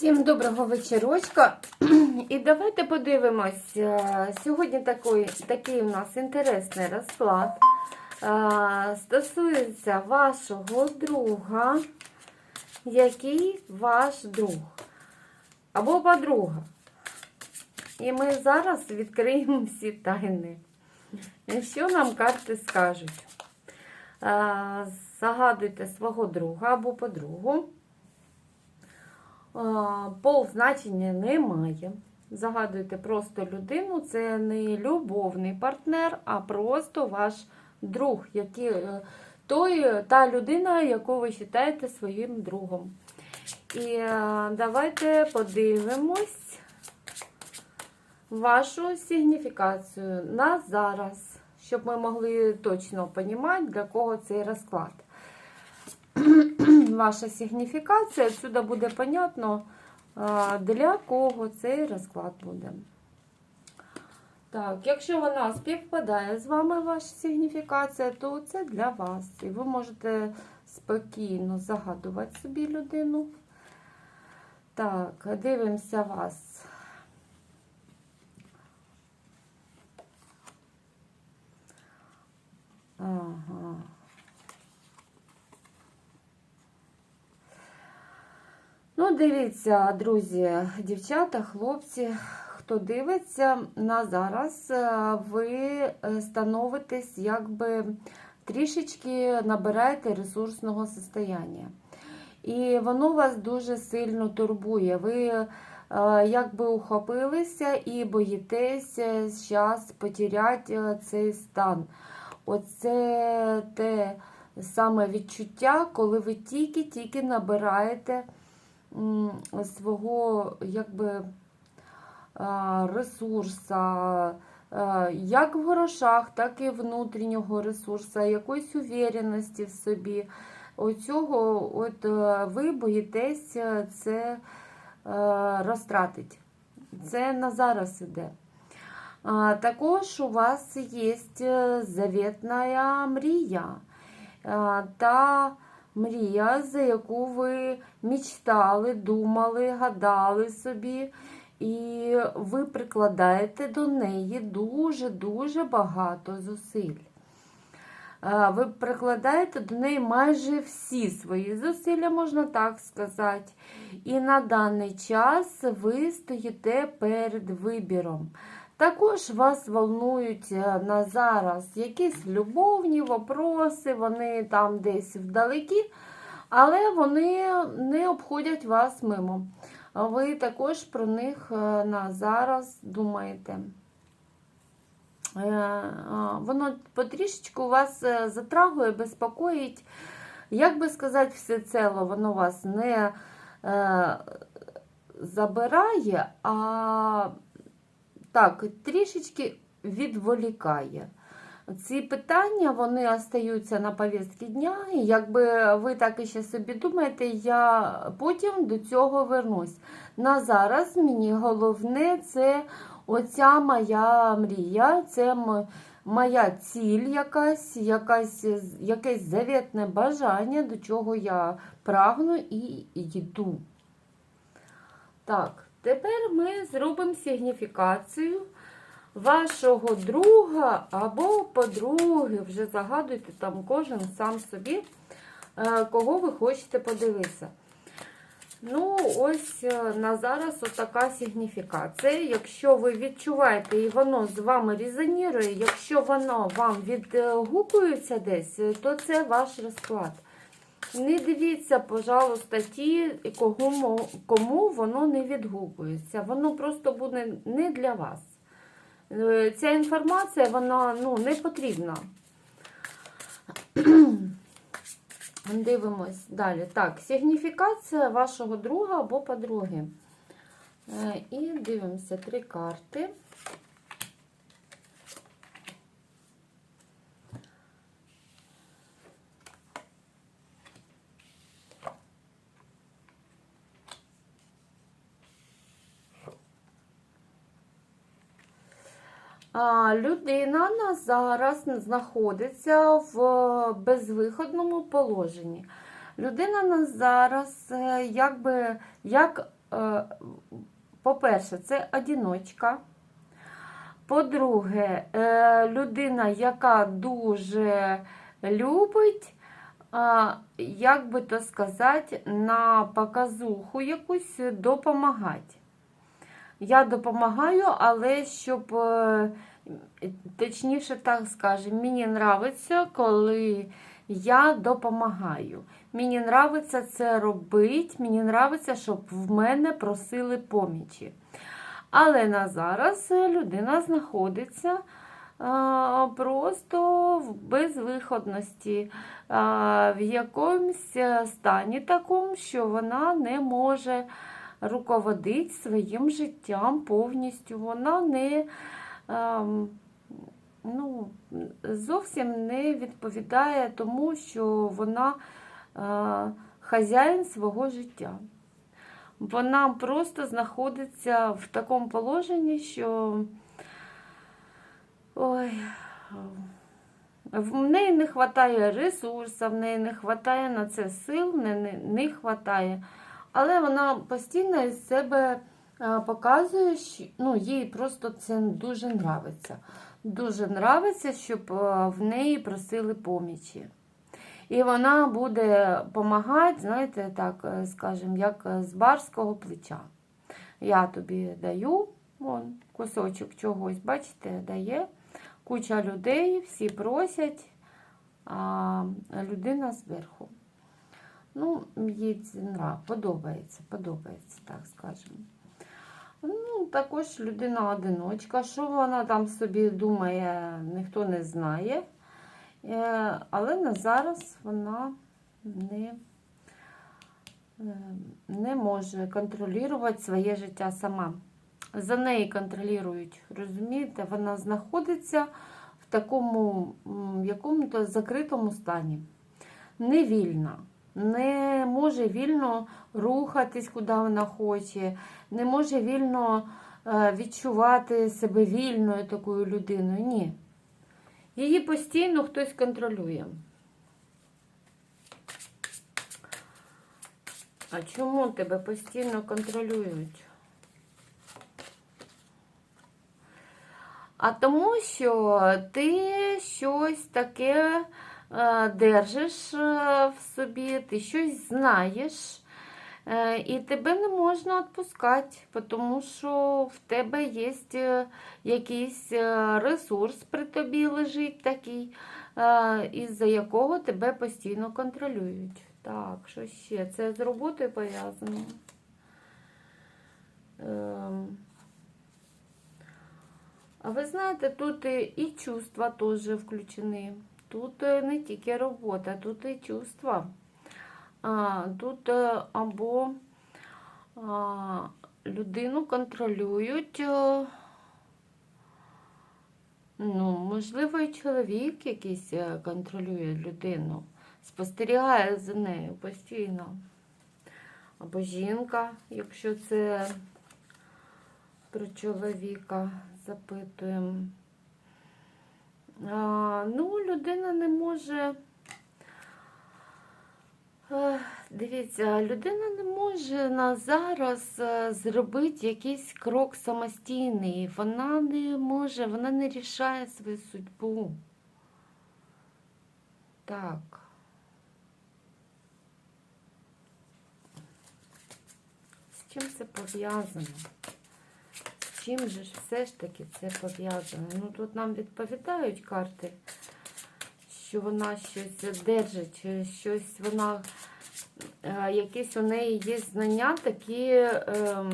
Всім доброго вечірочка. І давайте подивимось. е, Сьогодні такий, такий у нас інтересний розклад. Е, Стосується вашого друга. Який ваш друг? Або подруга. І ми зараз відкриємо всі тайни. Що нам карти скажуть? Е, Загадуйте свого друга або подругу. Пол значення немає. Загадуйте просто людину, це не любовний партнер, а просто ваш друг, який, е, той, та людина, яку ви вважаєте своїм другом. І е, давайте подивимось вашу сигніфікацію на зараз, щоб ми могли точно розуміти, для кого цей розклад ваша сигніфікація. Отсюда буде понятно, для кого цей розклад буде. Так, якщо вона співпадає з вами ваша сигніфікація, то це для вас. І ви можете спокійно загадувати собі людину. Так, дивимося вас. Ага. Ну, дивіться, друзі, дівчата, хлопці, хто дивиться на зараз, е, ви е, становитесь, якби трішечки набираєте ресурсного состояння. І воно вас дуже сильно турбує. Ви е, якби ухопилися і боїтеся зараз потеряти цей стан. Оце те саме відчуття, коли ви тільки-тільки набираєте свого якби ресурса, як в грошах, так і внутрішнього ресурсу, якоїсь увереності в собі. Оцього от е, ви боїтеся це е, розтратити. Це на зараз іде. Також у вас є заветна мрія. Та мрія, за яку ви мечтали, думали, гадали собі, і ви прикладаєте до неї дуже-дуже багато зусиль. Ви прикладаєте до неї майже всі свої зусилля, можна так сказати. І на даний час ви стоїте перед вибіром. Також вас волнують е, на зараз якісь любовні вопроси, вони там десь вдалекі, але вони не обходять вас мимо. Ви також про них е, на зараз думаєте. Е, Воно потрішечку вас затрагує, безпокоїть. Як би сказати, всецело, воно вас не забирає, а так, трішечки відволікає. Ці питання вони остаються на повістці дня, і якби ви так і ще собі думаєте, я потім до цього вернусь. На зараз мені головне це оця моя мрія, це моя ціль, якась, якась, якесь завітне бажання, до чого я прагну і йду. Так, тепер ми зробимо сигніфікацію вашого друга або подруги. Вже загадуйте там кожен сам собі, е, кого ви хочете подивитися. Ну, ось е, на зараз отака сигніфікація. Якщо ви відчуваєте і воно з вами резонірує, якщо воно вам відгукується десь, то це ваш розклад. Не дивіться, пожалуйста, ті, кому, кому воно не відгукується. Воно просто буде не для вас. Е, Ця інформація, вона ну, не потрібна. Дивимось далі. Так, сигніфікація вашого друга або подруги. Е, І дивимося три карти. Людина на зараз знаходиться в безвиходному положенні. Людина на зараз е, якби як е, по-перше, це одіночка. По-друге, е, людина, яка дуже любить, як би то сказати, на показуху якусь допомагати. Я допомагаю, але щоб, е, точніше так скажемо, мені подобається, коли я допомагаю. Мені нравиться це робити, мені нравиться, щоб в мене просили помічі. Але на зараз людина знаходиться просто в безвиходності, в якомусь стані такому, що вона не може руководити своїм життям повністю. Вона не ну, зовсім не відповідає тому, що вона е, хазяїн свого життя. Вона просто знаходиться в такому положенні, що ой, в неї не вистачає ресурсів, в неї не вистачає на це сил, не, не, вистачає. Але вона постійно із себе показує, що ну, їй просто це дуже нравиться. Дуже нравиться, щоб е, в неї просили помічі. І вона буде допомагати, знаєте, так е, скажімо, як з барського плеча. Я тобі даю вон, кусочок чогось, бачите, дає. Куча людей, всі просять, а людина зверху. Ну, їй це подобається, подобається, так скажемо. Ну, також людина-одиночка. Що вона там собі думає, ніхто не знає. Е, Але на зараз вона не, е, не може контролювати своє життя сама. За неї контролюють, розумієте, вона знаходиться в такому якому-то закритому стані. Невільна не може вільно рухатись, куди вона хоче, не може вільно е, відчувати себе вільною такою людиною. Ні. Її постійно хтось контролює. А чому тебе постійно контролюють? А тому що ти щось таке держиш е, в собі, ти щось знаєш, е, і тебе не можна відпускати, тому що в тебе є е, якийсь е, ресурс при тобі лежить такий, е, із-за якого тебе постійно контролюють. Так, що ще? Це з роботою пов'язано. Ем. А ви знаєте, тут і чувства теж включені. Тут е, не тільки робота, тут і чувства. Тут е, або людину контролюють, е, ну, можливо, і чоловік якийсь контролює людину, спостерігає за нею постійно. Або жінка, якщо це про чоловіка запитуємо. Ну, людина не може. Е, Дивіться, людина не може на зараз е, зробити якийсь крок самостійний. Вона не може, вона не рішає свою судьбу. Так. З чим це пов'язано? Чим же ж все ж таки це пов'язано? Ну тут нам відповідають карти, що вона щось держить, щось вона, е, якісь у неї є знання такі, е,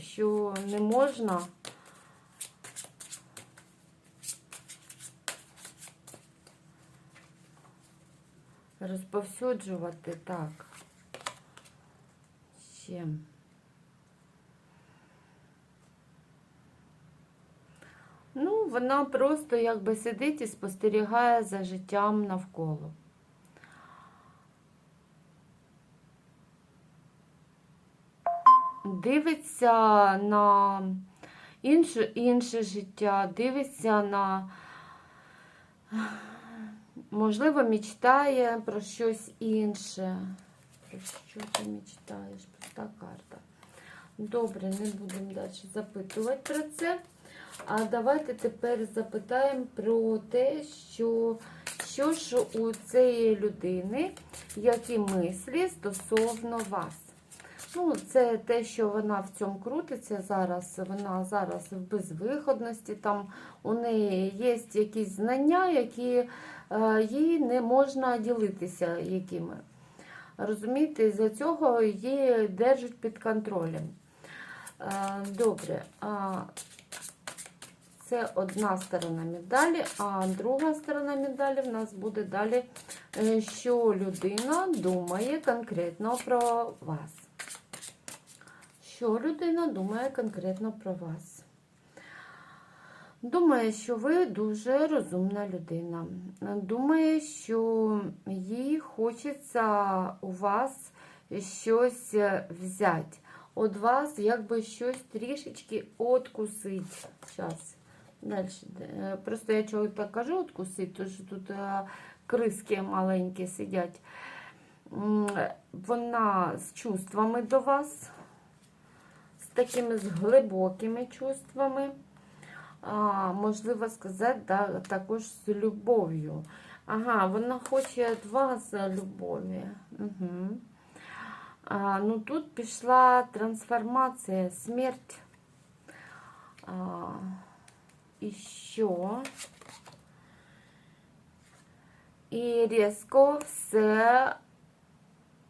що не можна. Розповсюджувати так. Ще. Ну, вона просто якби сидить і спостерігає за життям навколо. Дивиться на інше, інше життя, дивиться на, можливо, мечтає про щось інше. Про що ти мечтаєш? Пуста карта. Добре, не будемо далі запитувати про це. А давайте тепер запитаємо про те, що, що ж у цієї людини, які мислі стосовно вас. Ну, це те, що вона в цьому крутиться зараз. Вона зараз в безвиходності. Там у неї є якісь знання, які е, їй не можна ділитися якими. Розумієте, за цього її держать під контролем. Е, Добре. Це одна сторона медалі, а друга сторона медалі в нас буде далі, е, що людина думає конкретно про вас. Що людина думає конкретно про вас? Думає, що ви дуже розумна людина. Думає, що їй хочеться у вас щось взяти. От вас якби щось трішечки откусить. Зараз. Далі. Е, Просто я чого так кажу откусить, тому що тут е, криски маленькі сидять. Вона з чувствами до вас, з такими з глибокими чувствами. А, можливо сказати, да, також з любов'ю. Ага, вона хоче від вас любові. Угу. А, ну тут пішла трансформація, смерть. А, і що? І різко все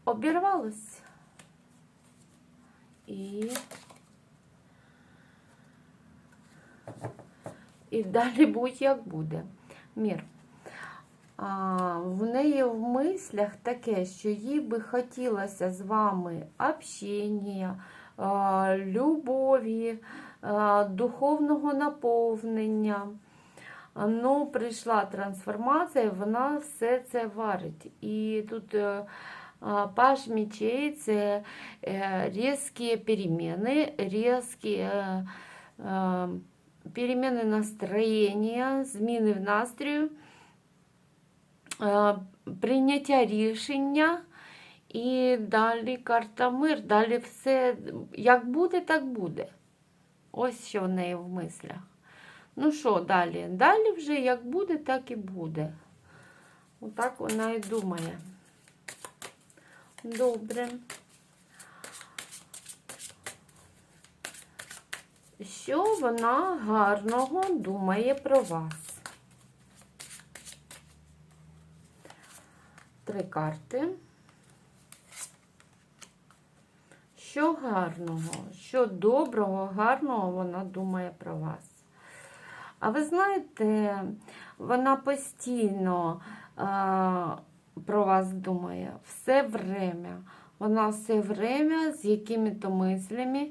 обірвалось. І І далі будь-як буде. Мір. А, в неї в мислях таке, що їй би хотілося з вами общення, любові, духовного наповнення. Ну, прийшла трансформація, вона все це варить. І тут е, паш мечей це е, різкі переміни, різкі. е, е, настроєння, зміни в настрою, е, прийняття рішення і далі карта мир, далі все як буде, так буде. Ось що в неї в мислях. Ну що, далі? Далі вже як буде, так і буде. Отак вона і думає. Добре. Що вона гарного думає про вас? Три карти. Що гарного, що доброго, гарного вона думає про вас. А ви знаєте, вона постійно а, про вас думає все время. Вона все время з якими-то мислями.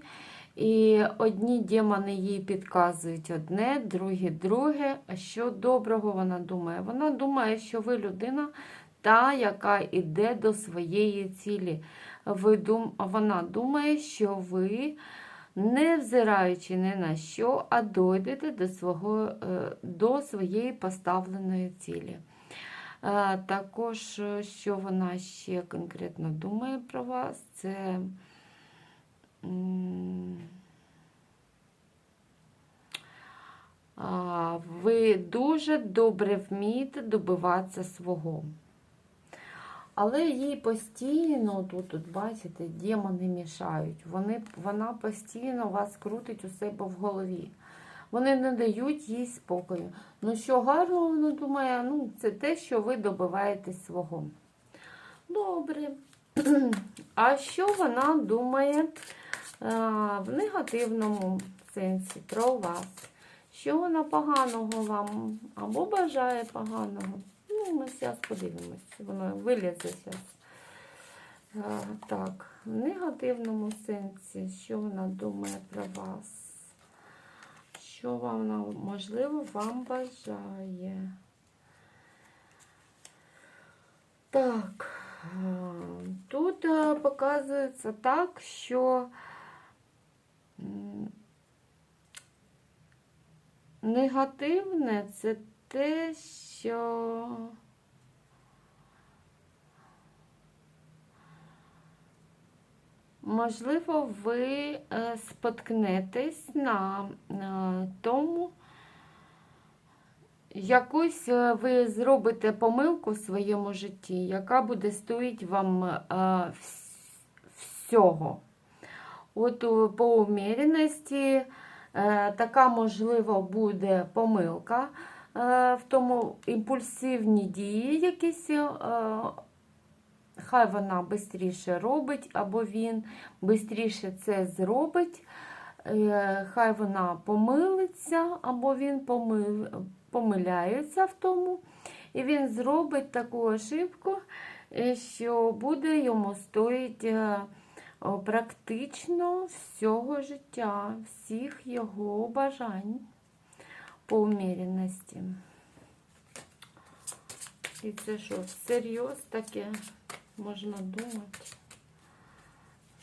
І одні демони їй підказують одне, другі друге. А що доброго вона думає? Вона думає, що ви людина, та, яка йде до своєї цілі. Ви дум... Вона думає, що ви, не взираючи ні на що, а дойдете до, свого, е, до своєї поставленої цілі. Е, Також, е, що вона ще конкретно думає про вас, це. Ви дуже добре вмієте добиватися свого. Але їй постійно, тут, тут бачите, демони мішають. Вони, вона постійно вас крутить у себе в голові. Вони не дають їй спокою. Ну, що гарно, вона думає, ну, це те, що ви добиваєтесь свого. Добре. А що вона думає а, в негативному сенсі про вас? Що вона поганого вам або бажає поганого? Ну, ми зараз подивимось. Воно вилізе зараз. Так, в негативному сенсі, що вона думає про вас? Що вона, можливо, вам бажає? Так, тут показується так, що негативне це те, що Можливо, ви е, споткнетесь на е, тому, якусь е, ви зробите помилку в своєму житті, яка буде стоїть вам всього. От по уміряності така, можливо, буде помилка в тому імпульсивні дії якісь. Хай вона швидше робить, або він швидше це зробить. Е, Хай вона помилиться, або він помил, помиляється в тому. І він зробить таку ошибку, е, що буде йому стоїть е, практично всього життя, всіх його бажань по уміряності. І це що, всерйоз таке можна думати?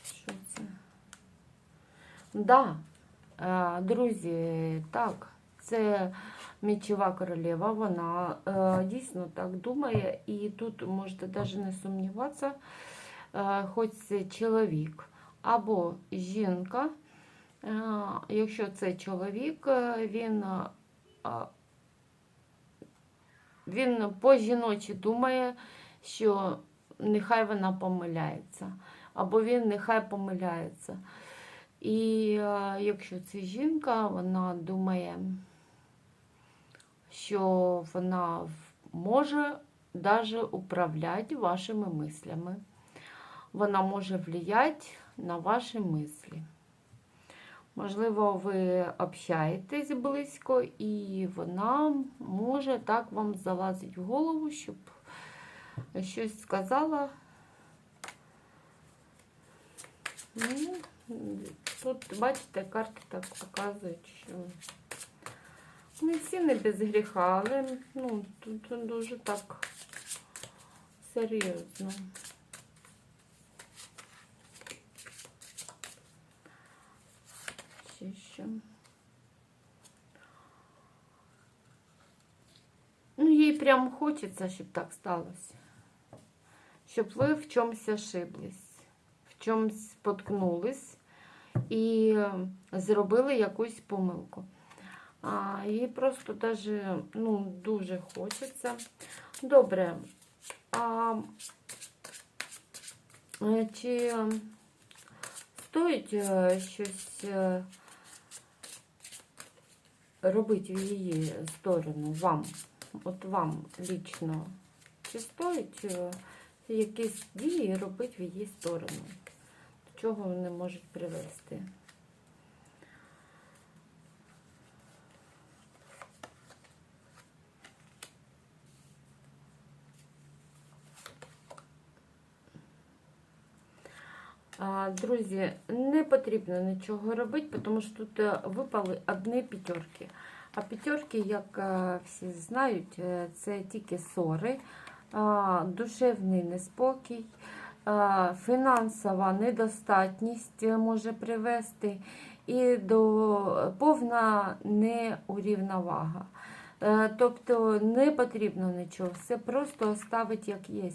Що це? Да, е, друзі, так, це мічова королева, вона е, дійсно так думає, і тут можете навіть не сумніватися, е, хоч це чоловік або жінка. Якщо це чоловік, він він по жіночі думає, що нехай вона помиляється, або він нехай помиляється. І е, якщо це жінка, вона думає, що вона може навіть управляти вашими мислями. Вона може впливати на ваші мислі. Можливо, ви общаєтесь близько, і вона може так вам залазити в голову, щоб щось сказала. Ну, тут, бачите, карти так показують, що ми всі не без гріха, але ну, тут дуже так серйозно. Ще що. Ну, їй прям хочеться, щоб так сталося. Щоб ви в чомусь ошиблись, в чомусь споткнулись і е, зробили якусь помилку. А, їй просто даже, ну, дуже хочеться. Добре. А е, чи стоїть е, щось е, робити в її сторону вам? От вам лічно, чи стоїть якісь дії робити в її сторону? До чого вони можуть привести? Друзі, не потрібно нічого робити, тому що тут е, випали одні п'ятерки. А п'ятерки, як е, всі знають, е, це тільки ссори, а, душевний неспокій, фінансова недостатність може привести і до повна неурівновага. Е, Тобто не потрібно нічого, все просто оставити як є.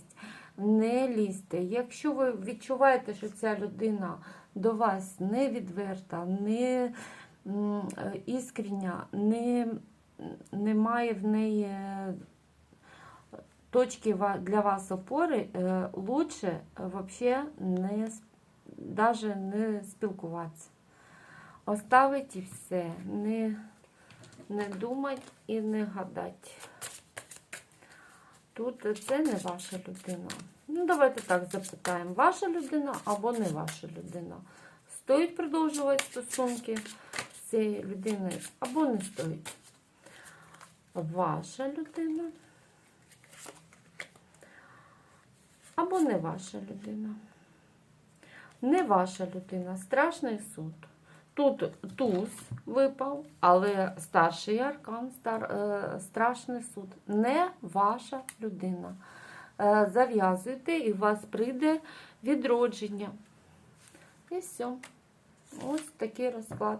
Не лізьте. Якщо ви відчуваєте, що ця людина до вас не відверта, не е, іскрення, не, немає в неї е, точки для вас опори, е, лучше взагалі не, даже не спілкуватися. Оставить і все. Не, не думать і не гадати. Тут це не ваша людина. Ну, давайте так запитаємо, ваша людина або не ваша людина. Стоїть продовжувати стосунки з цією людиною або не стоїть. Ваша людина або не ваша людина. Не ваша людина. Страшний суд. Тут туз випав, але старший аркан, стар, е, страшний суд. Не ваша людина. Е, зав'язуйте і у вас прийде відродження. І все. Ось такий розклад.